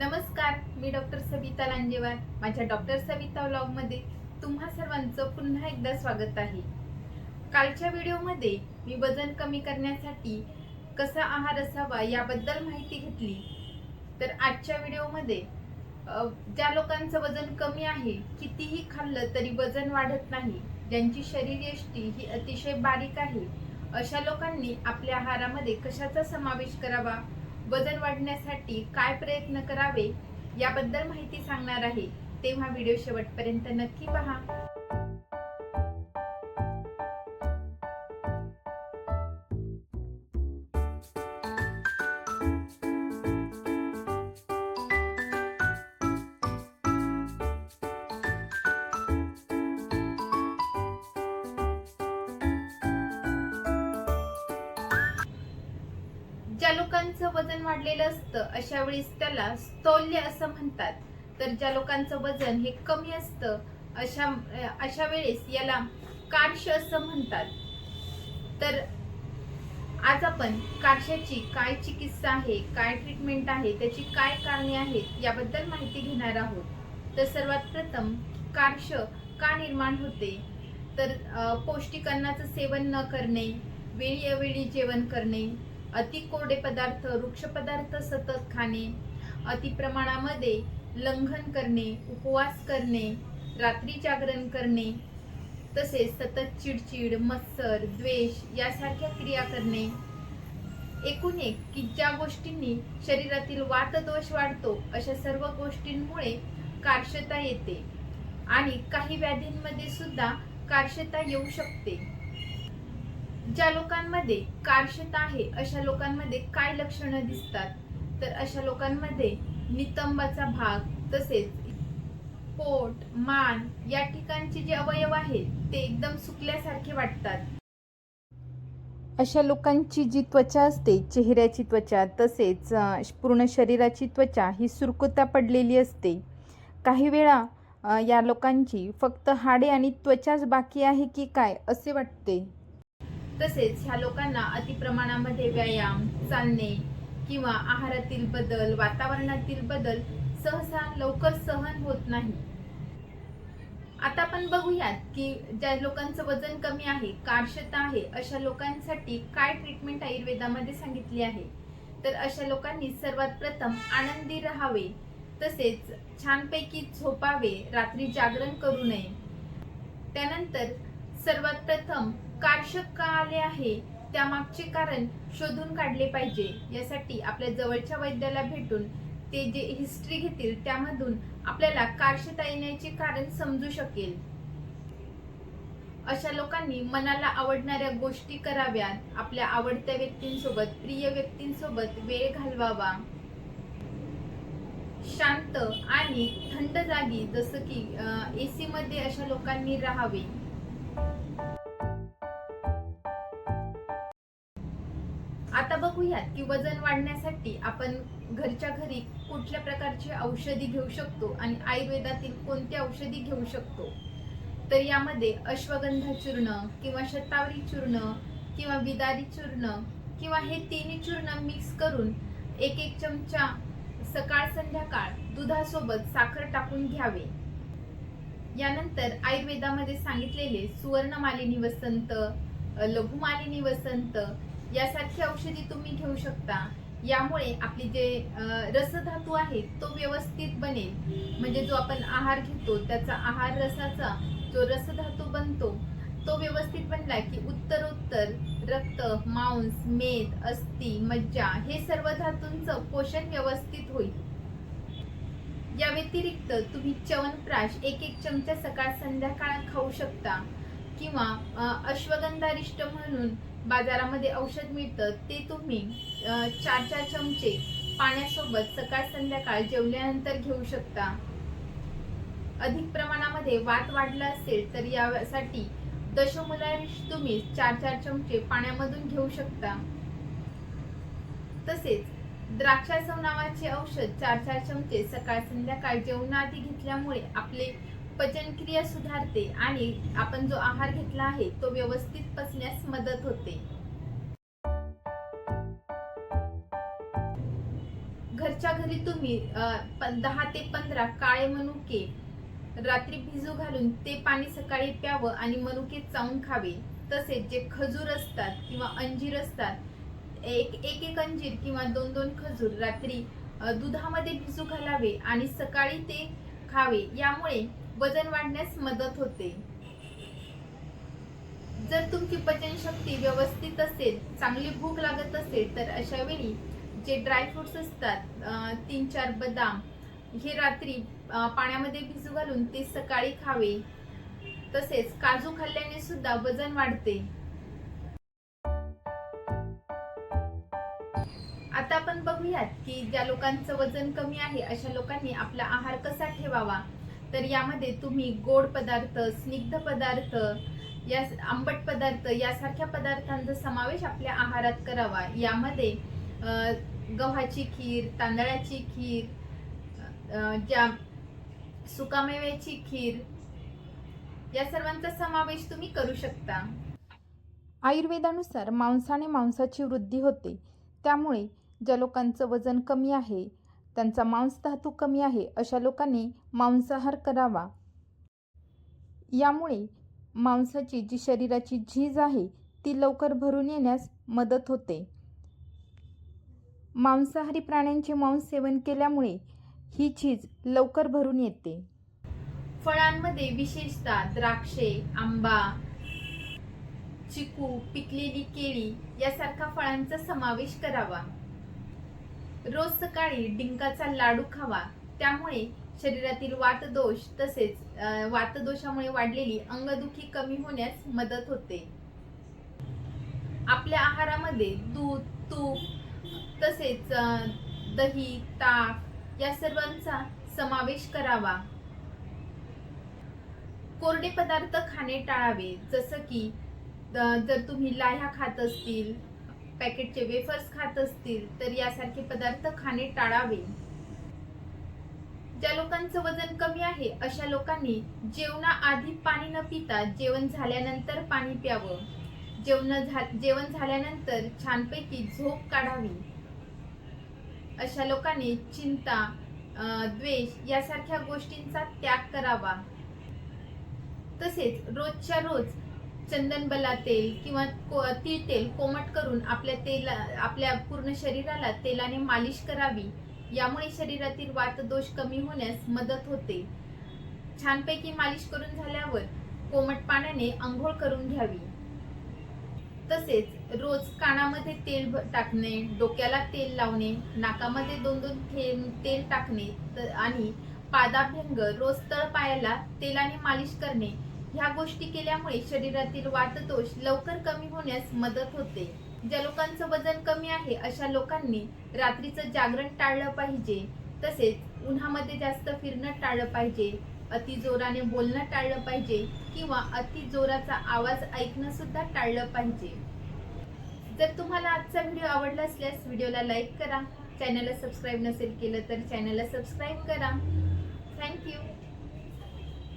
नमस्कार मी डॉक्टर सविता लांजेवार माझ्या डॉक्टर सविता व्लॉगमध्ये तुम्हा सर्वांचं पुन्हा एकदा स्वागत आहे. कालच्या व्हिडिओमध्ये मी वजन कमी करण्यासाठी कसा आहार असावा याबद्दल माहिती घेतली. तर आजच्या व्हिडिओमध्ये ज्या लोकांचं वजन कमी आहे कितीही खाल्लं तरी वजन वाढत नाही. ज्यांची शरीरयष्टी ही अतिशय बारीक आहे. अशा लोकांनी आपल्या आहारामध्ये कशाचा समावेश करावा? वजन वाढण्यासाठी काय प्रयत्न करावे याबद्दल माहिती सांगणार आहे. तेव्हा व्हिडिओ शेवटपर्यंत नक्की पहा. ज्या लोकांचं वजन वाढलेलं असतं अशा वेळेस त्याला स्थौल्य असं म्हणतात. तर ज्या लोकांचं वजन हे कमी असतं अशा अशा वेळेस याला काढश असं म्हणतात. तर आज आपण काढशाची काय चिकित्सा आहे काय ट्रीटमेंट आहे त्याची काय कारणे आहेत याबद्दल माहिती घेणार आहोत. तर सर्वात प्रथम काढश का निर्माण होते? तर पौष्टिक अन्नाचं सेवन न करणे वेळी अवेळी जेवण करणे अति कोरडे पदार्थ वृक्ष पदार्थ सतत खाणे अति प्रमाणामध्ये लंघन करणे उपवास करणे रात्री जागरण करणे तसेच सतत चिडचिड मत्सर द्वेष यासारख्या क्रिया करणे. एकूण एक की ज्या गोष्टींनी शरीरातील वातदोष वाढतो अशा सर्व गोष्टींमुळे कार्शता येते आणि काही व्याधींमध्ये सुद्धा कार्शता येऊ शकते. ज्या लोकांमध्ये कार्शता आहे अशा लोकांमध्ये काय लक्षणं दिसतात? तर अशा लोकांमध्ये नितंबाचा भाग तसेच पोट मान या ठिकाणचे जे अवयव आहेत ते एकदम सुकल्यासारखे वाटतात. अशा लोकांची जी त्वचा असते चेहऱ्याची त्वचा तसेच पूर्ण शरीराची त्वचा ही सुरकुत्या पडलेली असते. काही वेळा या लोकांची फक्त हाडे आणि त्वचाच बाकी आहे की काय असे वाटते. तसेच ह्या लोकांना अतिप्रमाणामध्ये व्यायाम चालणे किंवा आहारातील बदल वातावरणातील बदल सहसा लवकर सहन होत नाही. आता आपण बघूयात की ज्या लोकांचं वजन कमी आहे कार्शता आहे अशा लोकांसाठी काय ट्रीटमेंट आयुर्वेदामध्ये सांगितली आहे? तर अशा लोकांनी सर्वात प्रथम आनंदी राहावे तसेच छानपैकी झोपावे रात्री जागरण करू नये. त्यानंतर सर्वात प्रथम कार्शक का आले आहे? त्यामागचे कारण शोधून काढले पाहिजे. यासाठी आपल्या जवळच्या वैद्याला भेटून ते जे हिस्ट्री घेतील त्यामधून आपल्याला कारशता येण्याचे कारण समजू शकेल. अशा लोकांनी मनाला आवडणाऱ्या गोष्टी कराव्यात. आपल्या आवडत्या व्यक्तींसोबत प्रिय व्यक्तींसोबत वेळ घालवावा. शांत आणि थंड जागी जसं की एसी मध्ये अशा लोकांनी राहावे. आता बघूयात की वजन वाढण्यासाठी आपण घरच्या घरी कुठल्या प्रकारची औषधी घेऊ शकतो आणि आयुर्वेदातील कोणती औषधी घेऊ शकतो? तर यामध्ये अश्वगंधा चूर्ण किंवा शतावरी चूर्ण किंवा विदारी चूर्ण किंवा हे तिन्ही चूर्ण मिक्स करून एक एक चमचा सकाळ संध्याकाळ दुधासोबत साखर टाकून घ्यावे. यानंतर आयुर्वेदामध्ये सांगितलेले सुवर्णमालिनी वसंत लघुमालिनी वसंत यासारखी औषधी तुम्ही घेऊ शकता. यामुळे आपली जे रसधातू आहे तो व्यवस्थित बनेल. म्हणजे जो आपण आहार घेतो त्याचा आहार रसाचा जो रसधातू बनतो तो व्यवस्थित बनला की उत्तरोत्तर रक्त मांस मेद अस्थि मज्जा हे सर्व धातूंचं पोषण व्यवस्थित होईल. या व्यतिरिक्त तुम्ही च्यवनप्राश एक एक चमचा सकाळ संध्याकाळ खाऊ शकता. किंवा अश्वगंधारिष्ट म्हणून बाजारामध्ये औषध मिळतं ते तुम्ही चार चार चमचे पाण्यासोबत सकाळ संध्याकाळ जेवल्यानंतर घेऊ शकता. अधिक प्रमाणामध्ये वात वाढला असेल तर यासाठी दशमुलांश तुम्ही चार चार चमचे पाण्यामधून घेऊ शकता. तसेच द्राक्षासव नावाचे औषध चार चार चमचे सकाळ संध्याकाळ जेवणाआधी घेतल्यामुळे आपले पचनक्रिया सुधारते आणि आपण जो आहार घेतला आहे तो व्यवस्थित पचण्यास मदत होते. घरच्या घरी तुम्ही दहा ते पंधरा काळे मनुके रात्री भिजू घालून ते पाणी सकाळी प्यावं आणि मनुके चावून खावे. तसेच जे खजूर असतात किंवा अंजीर असतात एक एक एक अंजीर किंवा दोन दोन खजूर रात्री दुधामध्ये भिजू घालावे आणि सकाळी ते खावे. यामुळे वजन वाढण्यास मदत होते. जर तुमची पचनशक्ती व्यवस्थित असेल चांगली भूक लागत असेल तर अशा वेळी जे ड्रायफ्रुट्स असतात तीन चार बदाम हे रात्री पाण्यामध्ये भिजू घालून ते सकाळी खावे. तसेच काजू खाल्ल्याने सुद्धा वजन वाढते. आता आपण बघूयात की ज्या लोकांचं वजन कमी आहे अशा लोकांनी आपला आहार कसा ठेवावा? तर यामध्ये तुम्ही गोड पदार्थ स्निग्ध पदार्थ या आंबट पदार्थ यासारख्या पदार्थांचा समावेश आपल्या आहारात करावा. यामध्ये गव्हाची खीर तांदळाची खीर ज्या सुकामेव्याची खीर या सर्वांचा समावेश तुम्ही करू शकता. आयुर्वेदानुसार मांसाने मांसाची वृद्धी होते. त्यामुळे ज्या लोकांचं वजन कमी आहे त्यांचा मांस धातू कमी आहे अशा लोकांनी मांसाहार करावा. यामुळे मांसाची जी शरीराची झीज आहे ती लवकर भरून येण्यास मदत होते. मांसाहारी प्राण्यांचे मांस सेवन केल्यामुळे ही झीज लवकर भरून येते. फळांमध्ये विशेषतः द्राक्षे आंबा चिकू पिकलेली केळी यासारख्या फळांचा समावेश करावा. रोज सकाळी डिंकाचा लाडू खावा. त्यामुळे शरीरातील वातदोष तसेच वातदोषामुळे वाढलेली अंगदुखी कमी होण्यास मदत होते. आपल्या आहारामध्ये दूध तूप तसेच दही ताक या सर्वांचा समावेश करावा. कोरडे पदार्थ खाणे टाळावे. जसं की जर तुम्ही लाह्या खात असतील पॅकेटचे वेफर्स खात असतील तर यासारखे पदार्थ खाणे टाळावे. ज्या लोकांचं वजन कमी आहे अशा लोकांनी जेवणाआधी पाणी न पिता जेवण झाल्यानंतर पाणी प्यावं. जेवण झा जेवण झाल्यानंतर छानपैकी झोप काढावी. अशा लोकांनी चिंता द्वेष यासारख्या गोष्टींचा त्याग करावा. तसेच रोजच्या रोज चंदनबला तेल किंवा को- तीळ तेल कोमट करून आपल्या तेला आपल्या पूर्ण शरीराला तेलाने मालिश करावी. यामुळे शरीरातील वातदोष कमी होण्यास मदत होते. छानपैकी मालिश करून झाल्यावर कोमट पाण्याने आंघोळ करून घ्यावी. तसेच रोज कानामध्ये तेल भ- टाकणे डोक्याला तेल लावणे नाकामध्ये दोन दोन तेल टाकणे त- आणि पादाभ्यंग रोज तळपायाला तेलाने मालिश करणे ह्या गोष्टी केल्यामुळे शरीरातील वातदोष लवकर कमी होण्यास मदत होते. ज्या लोकांचं वजन कमी आहे अशा लोकांनी रात्रीचं जागरण टाळलं पाहिजे. तसेच उन्हामध्ये जास्त फिरणं टाळलं पाहिजे. अति जोराने बोलणं टाळलं पाहिजे किंवा अति जोराचा आवाज ऐकणं सुद्धा टाळलं पाहिजे. जर तुम्हाला आजचा व्हिडिओ आवडला असल्यास व्हिडिओला लाईक करा. चॅनलला सबस्क्राईब नसेल केलं तर चॅनलला सबस्क्राईब करा. थँक्यू